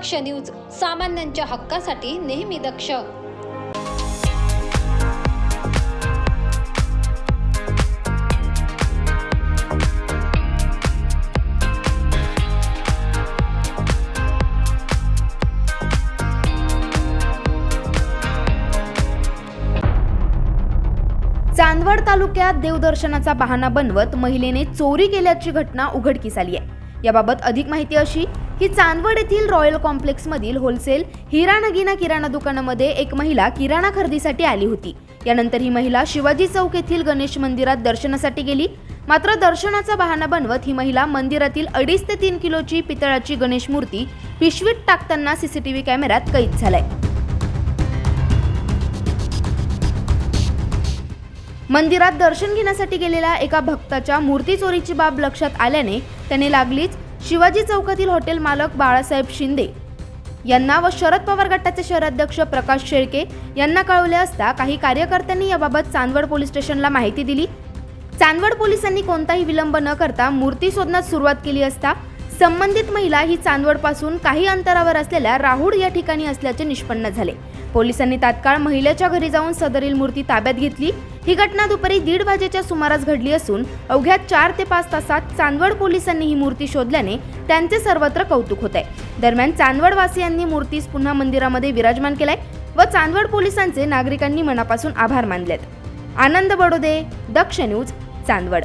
दक्ष news सामान्यांच्या हक्कासाठी नेहमी दक्ष. चांदवड तालुक्यात देवदर्शनाचा बहाणा बनवत महिलेने चोरी केल्याची घटना उघडकीस आली आहे. याबाबत अधिक माहिती अशी की चांदवड येथील रॉयल कॉम्प्लेक्समधील होलसेल हिरा नगिना किराणा दुकानामध्ये एक महिला किराणा खरेदीसाठी आली होती. यानंतर ही महिला शिवाजी चौक येथील गणेश मंदिरात दर्शनासाठी गेली. मात्र दर्शनाचा बहाणा बनवत ही महिला मंदिरातील अडीच ते तीन किलोची पितळाची गणेश मूर्ती पिशवीत टाकताना सीसीटीव्ही कॅमेऱ्यात कैद झालाय. मंदिरात दर्शन घेण्यासाठी गेलेल्या एका भक्ताच्या मूर्ती चोरीची बाब लक्षात आल्याने त्याने लागलीच शिवाजी चौकातील हॉटेल मालक बाळासाहेब शिंदे यांना व शरद पवार गटाचे शहराध्यक्ष प्रकाश शेळके यांना कळवले असता काही कार्यकर्त्यांनी याबाबत चांदवड पोलीस स्टेशनला माहिती दिली. चांदवड पोलिसांनी कोणताही विलंब न करता मूर्ती शोधण्यास सुरुवात केली असता संबंधित महिला ही चांदवडपासून काही अंतरावर असलेल्या राहुड या ठिकाणी असल्याचे निष्पन्न झाले. पोलिसांनी तात्काळ महिलेच्या घरी जाऊन सदरील मूर्ती ताब्यात घेतली. ही घटना दुपारी दीड वाजेच्या सुमारास घडली असून अवघ्या चार ते पाच तासात चांदवड पोलिसांनी ही मूर्ती शोधल्याने त्यांचे सर्वत्र कौतुक होत आहे दरम्यान चांदवडवासियांनी मूर्तीस पुन्हा मंदिरामध्ये विराजमान केलाय व चांदवड पोलिसांचे नागरिकांनी मनापासून आभार मानलेत. आनंद बडोदे दक्ष न्यूज चांदवड.